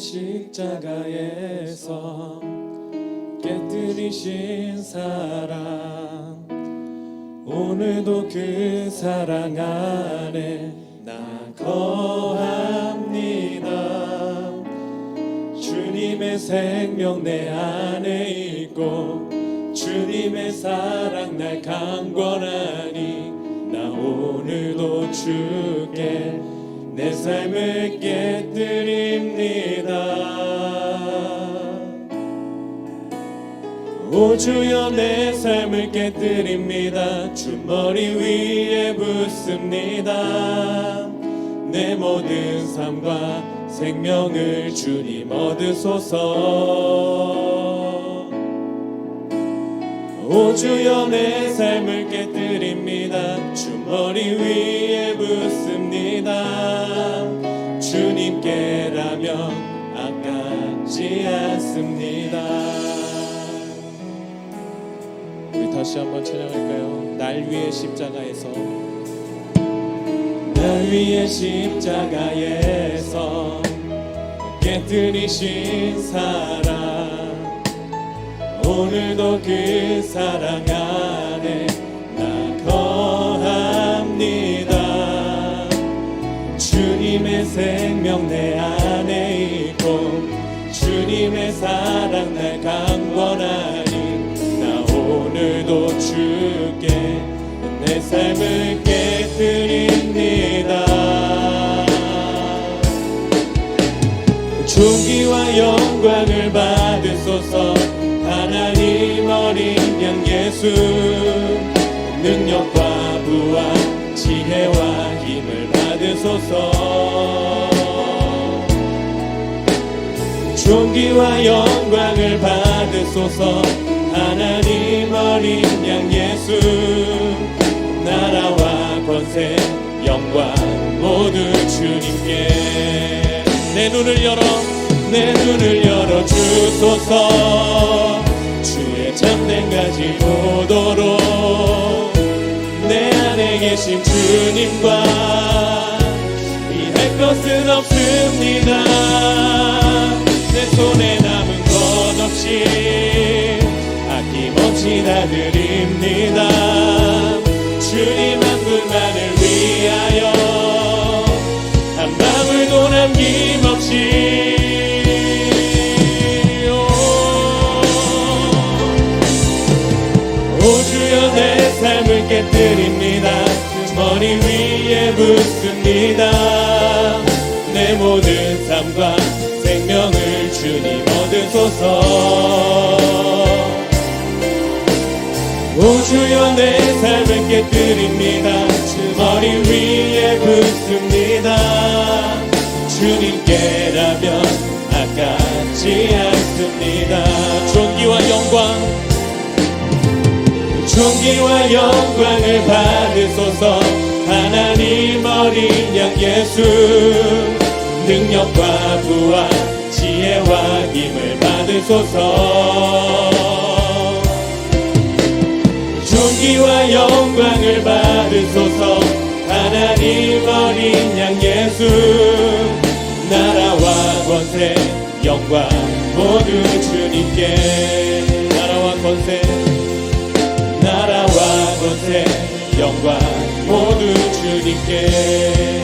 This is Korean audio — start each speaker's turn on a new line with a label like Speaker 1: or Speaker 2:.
Speaker 1: 십자가에서 깨뜨리신 사랑 오늘도 그 사랑 안에 나 거합니다. 주님의 생명 내 안에 있고 주님의 사랑 날 강권하니 나 오늘도 주께 내 삶을 깨뜨립니다. 오 주여 내 삶을 깨뜨립니다. 주 머리 위에 붓습니다. 내 모든 삶과 생명을 주님 얻으소서. 오 주여 내 삶을 깨뜨립니다. 주 머리 위에 붓습니다 주님께라면 아깝지 않습니다. 우리 다시 한번 찬양할까요? 날 위해 십자가에서. 날 위해 십자가에서 깨뜨리신 사랑. 오늘도 그 사랑 안에 주님의 사랑 날 강권하니 나 오늘도 주께 내 삶을 깨뜨립니다. 존귀와 영광을 받으소서. 하나님 어린 양 예수. 능력과 부와 지혜와 힘을 받으소서 존귀와 영광을 받으소서. 하나님 어린 양 예수 나라와 권세 영광 모두 주님께. 내 눈을 열어 내 눈을 열어 주소서. 주의 가지 보도록 내 안에 계신 주님과 이할 것은 없습니다. 내 손에 남은 것 없이 아낌없이 다 드립니다. 주님 한 분만을 위하여 한 방울도 남김없이. 오 주여 내 삶을 깨뜨립니다. 머리 위에 붓습니다. 내 모든 주님 얻으소서. 오 주여 내 삶을 깨뜨립니다. 주 머리 위에 붓습니다. 주님께라면 아깝지 않습니다. 존귀와 영광 존귀와 영광을 받으소서. 하나님 어린 양 예수 능력과 지혜와 받으소서. 존귀와 영광을 받으소서. 하나님 어린 양 예수 나라와 권세 영광 모두 주님께. 나라와 권세 나라와 권세 영광 모두 주님께